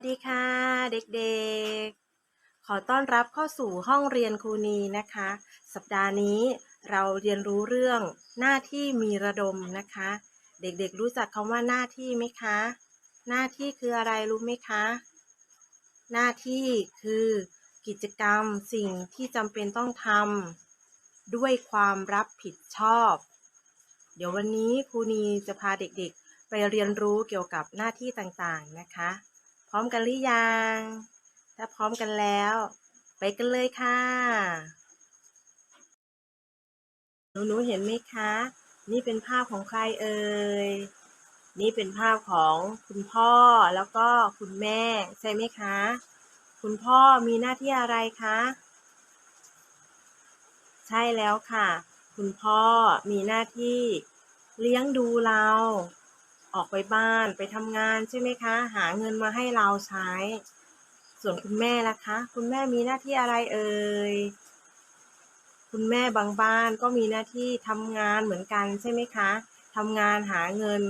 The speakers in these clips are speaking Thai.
สวัสดีค่ะเด็กๆ ขอต้อนรับเข้าสู่ห้องเรียนครูนีนะคะ สัปดาห์นี้เราเรียนรู้เรื่องหน้าที่มีระดมนะคะ เด็กๆรู้จักคำว่าหน้าที่ไหมคะ หน้าที่คืออะไรรู้ไหมคะ หน้าที่คือกิจกรรมสิ่งที่จำเป็นต้องทำด้วยความรับผิดชอบ เดี๋ยววันนี้ครูนีจะพาเด็กๆ ไปเรียนรู้เกี่ยวกับหน้าที่ต่างๆนะคะ พร้อมกันหรือยัง ถ้าพร้อมกันแล้ว ไปกันเลยค่ะหนูๆเห็นไหมคะ นี่เป็นภาพของใครเอ่ย นี่เป็นภาพของคุณพ่อแล้วก็คุณแม่ใช่ไหมคะ คุณพ่อมีหน้าที่อะไรคะ ใช่แล้วค่ะ คุณพ่อมีหน้าที่เลี้ยงดูเรา ออกไปบ้านไปทำงานใช่ไหมคะ หาเงินมาให้เราใช้ ส่วนคุณแม่ล่ะคะ คุณแม่มีหน้าที่อะไรเอ่ยคุณแม่บางบ้านก็มีหน้าที่ทำงานเหมือนกันใช่ไหมคะทำงานหาเงิน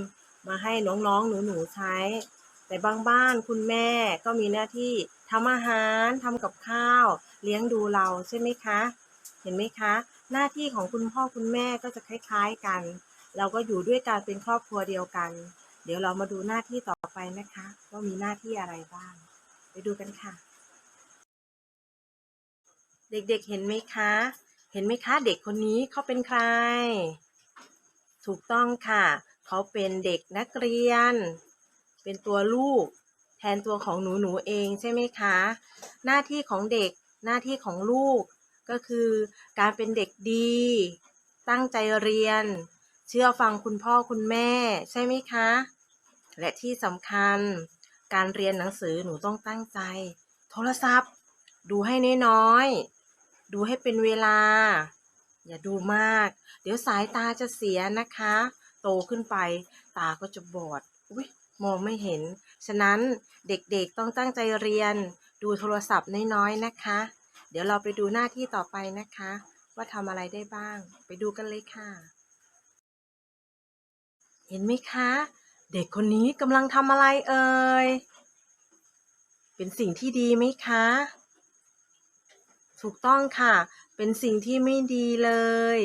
มาให้น้องๆหนูๆใช้ แต่บางบ้านคุณแม่ก็มีหน้าที่ทำอาหารทำกับข้าว เลี้ยงดูเราใช่ไหมคะ เห็นไหมคะ หน้าที่ของคุณพ่อคุณแม่ก็จะคล้าย ๆกัน เราก็อยู่ด้วยกันเป็นครอบครัวเดียวกัน เดี๋ยวเรามาดูหน้าที่ต่อไปนะคะว่ามีหน้าที่อะไรบ้าง ไปดูกันค่ะ เด็กๆเห็นไหมคะ เห็นไหมคะ เด็กคนนี้เขาเป็นใคร ถูกต้องค่ะ เขาเป็นเด็กนักเรียน เป็นตัวลูก แทนตัวของหนูหนูๆเองใช่ไหมคะ หน้าที่ของเด็กหน้าที่ของลูกก็คือการเป็นเด็กดี ตั้งใจเรียน เชื่อฟังคุณพ่อคุณแม่ใช่ไหมคะ และที่สำคัญ การเรียนหนังสือหนูต้องตั้งใจ โทรศัพท์ ดูให้น้อยๆดูให้เป็นเวลา อย่าดูมาก เดี๋ยวสายตาจะเสียนะคะ โตขึ้นไป ตาก็จะบอดอุ้ยมองไม่เห็น ฉะนั้นเด็กๆต้องตั้งใจเรียน ดูโทรศัพท์น้อยๆนะคะ เดี๋ยวเราไปดูหน้าที่ต่อไปนะคะ ว่าทำอะไรได้บ้าง ไปดูกันเลยค่ะ เห็นไหมคะ เด็กคนนี้กำลังทำอะไรเอ่ย เป็นสิ่งที่ดีไหมคะ ถูกต้องค่ะ เป็นสิ่งที่ไม่ดีเลย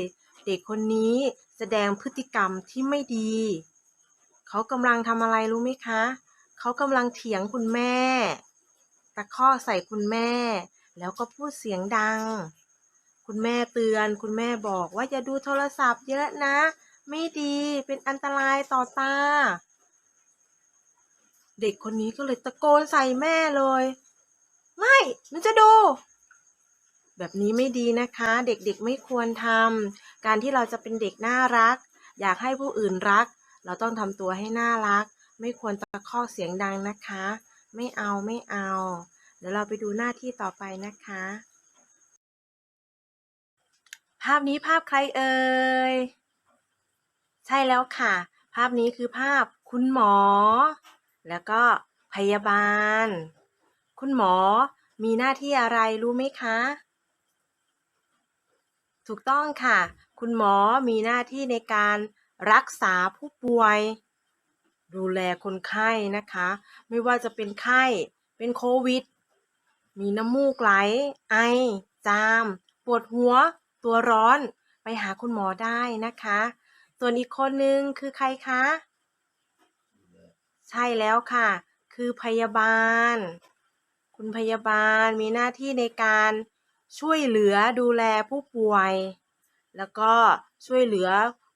เด็กคนนี้แสดงพฤติกรรมที่ไม่ดี เขากำลังทำอะไรรู้ไหมคะ เขากำลังเถียงคุณแม่ ตะคอกใส่คุณแม่ แล้วก็พูดเสียงดัง คุณแม่เตือน คุณแม่บอกว่าอย่าดูโทรศัพท์เยอะนะ ไม่ดี เป็นอันตรายต่อตา เด็กคนนี้ก็เลยตะโกนใส่แม่เลย ไม่หนูจะดู แบบนี้ไม่ดีนะคะ เด็กๆไม่ควรทำการที่เราจะเป็นเด็กน่ารัก อยากให้ผู้อื่นรัก เราต้องทำตัวให้น่ารัก ไม่ควรตะคอกเสียงดังนะคะ ไม่เอาไม่เอา เดี๋ยวเราไปดูหน้าที่ต่อไปนะคะ ภาพนี้ภาพใครเอ่ย ช่แล้วค่ะ ภาพนี้คือภาพคุณหมอ แล้วก็พยาบาล คุณหมอมีหน้าที่อะไรรู้ไหมคะ ถูกต้องค่ะ คุณหมอมีหน้าที่ในการรักษาผู้ป่วย ดูแลคนไข้นะคะ ไม่ว่าจะเป็นไข้ เป็นโควิด มีน้ำมูกไหล ไอ จาม ปวดหัว ตัวร้อน ไปหาคุณหมอได้นะคะ ส่วนอีกคนนึงคือใครคะ ใช่แล้วค่ะ คือพยาบาล คุณพยาบาลมีหน้าที่ในการช่วยเหลือดูแลผู้ป่วย แล้วก็ช่วยเหลือ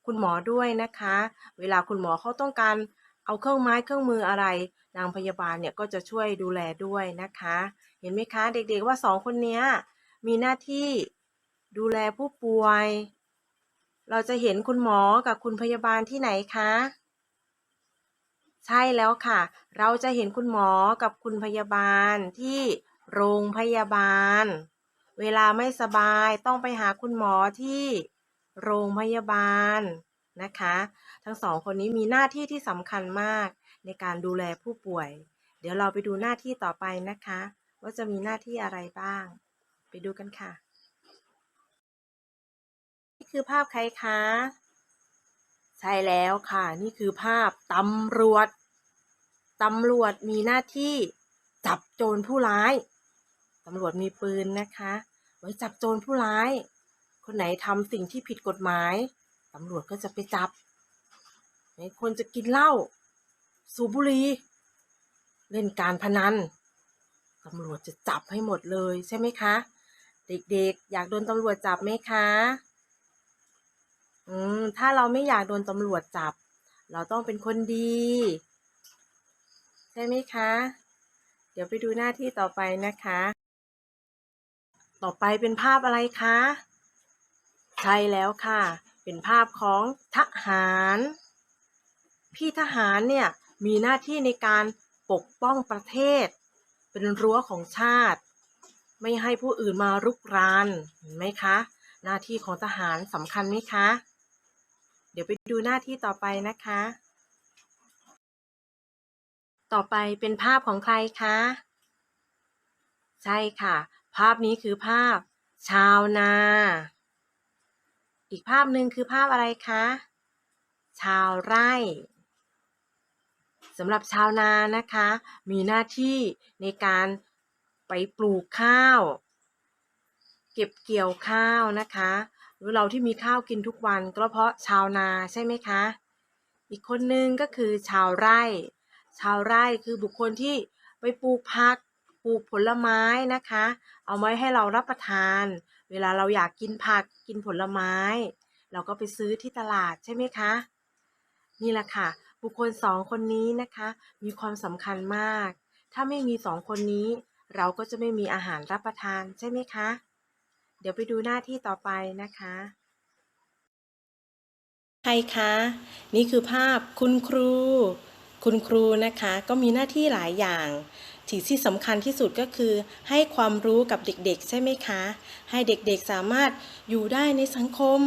คุณหมอด้วยนะคะ เวลาคุณหมอเขาต้องการเอาเครื่องไม้เครื่องมืออะไร นางพยาบาลเนี่ยก็จะช่วยดูแลด้วยนะคะ เห็นไหมคะ เด็กๆว่าสองคนเนี้ยมีหน้าที่ดูแลผู้ป่วย เราจะเห็นคุณหมอกับคุณพยาบาลที่ไหนคะ ใช่แล้วค่ะ เราจะเห็นคุณหมอกับคุณพยาบาลที่โรงพยาบาล เวลาไม่สบายต้องไปหาคุณหมอที่โรงพยาบาลนะคะ ทั้งสองคนนี้มีหน้าที่ที่สำคัญมากในการดูแลผู้ป่วย เดี๋ยวเราไปดูหน้าที่ต่อไปนะคะ ว่าจะมีหน้าที่อะไรบ้าง ไปดูกันค่ะ คือภาพใครคะ ใช่แล้วค่ะ นี่คือภาพตำรวจตำรวจมีหน้าที่จับโจรผู้ร้ายตำรวจมีปืนนะคะ ไว้จับโจรผู้ร้าย คนไหนทำสิ่งที่ผิดกฎหมายตำรวจก็จะไปจับไหนคนจะกินเหล้าสูบบุหรี่เล่นการพนันตำรวจจะจับให้หมดเลยใช่ไหมคะ เด็กๆ อยากโดนตำรวจจับไหมคะ อืมถ้าเราไม่อยากโดนตำรวจจับ เราต้องเป็นคนดี ใช่ไหมคะ เดี๋ยวไปดูหน้าที่ต่อไปนะคะ ต่อไปเป็นภาพอะไรคะ ใช่แล้วค่ะ เป็นภาพของทหาร พี่ทหารเนี่ยมีหน้าที่ในการปกป้องประเทศ เป็นรั้วของชาติ ไม่ให้ผู้อื่นมารุกรานเห็นไหมคะ หน้าที่ของทหารสำคัญไหมคะ ดี๋ยวไปดูหน้าที่ต่อไปนะคะ ต่อไปเป็นภาพของใครคะ ใช่ค่ะ ภาพนี้คือภาพ ชาวนา อีกภาพหนึ่งคือภาพอะไรคะ ชาวไร่สำหรับชาวนานะคะ มีหน้าที่ในการไปปลูกข้าว เก็บเกี่ยวข้าวนะคะ หรือเราที่มีข้าวกินทุกวันก็เพราะชาวนาใช่ไหมคะ อีกคนนึงก็คือชาวไร่ ชาวไร่คือบุคคลที่ไปปลูกผักปลูกผลไม้นะคะ เอาไว้ให้เรารับประทาน เวลาเราอยากกินผักกินผลไม้ เราก็ไปซื้อที่ตลาดใช่ไหมคะ นี่แหละค่ะ บุคคลสองคนนี้นะคะ มีความสำคัญมาก ถ้าไม่มีสองคนนี้ เราก็จะไม่มีอาหารรับประทานใช่ไหมคะ เดี๋ยวไปดูหน้าที่ต่อไปนะคะใครคะ นี่คือภาพคุณครู คุณครูนะคะก็มีหน้าที่หลายอย่างที่ที่สำคัญที่สุดก็คือให้ความรู้กับเด็กๆ ใช่ไหมคะ ให้เด็กๆสามารถอยู่ได้ในสังคม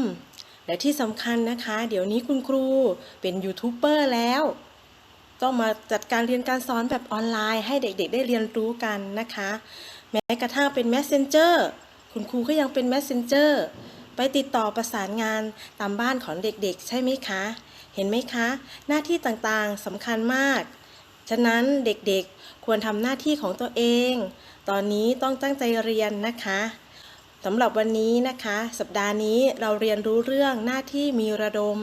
และที่สำคัญนะคะ เดี๋ยวนี้คุณครูเป็นยูทูบเบอร์แล้ว ต้องมาจัดการเรียนการสอนแบบออนไลน์ ให้เด็กๆ ได้เรียนรู้กันนะคะ แม้กระทั่งเป็น Messenger คุณครูก็ยังเป็น Messenger ไปติดต่อประสานงานตามบ้านของเด็กๆ ใช่ไหมคะ เห็นไหมคะ หน้าที่ต่างๆสำคัญมาก ฉะนั้นเด็กๆควรทำหน้าที่ของตัวเอง ตอนนี้ต้องตั้งใจเรียนนะคะสำหรับวันนี้นะคะ สัปดาห์นี้เราเรียนรู้เรื่องหน้าที่มีระดม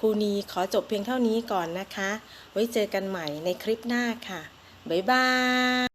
ครูนีขอจบเพียงเท่านี้ก่อนนะคะ ไว้เจอกันใหม่ในคลิปหน้าค่ะ บ๊ายบาย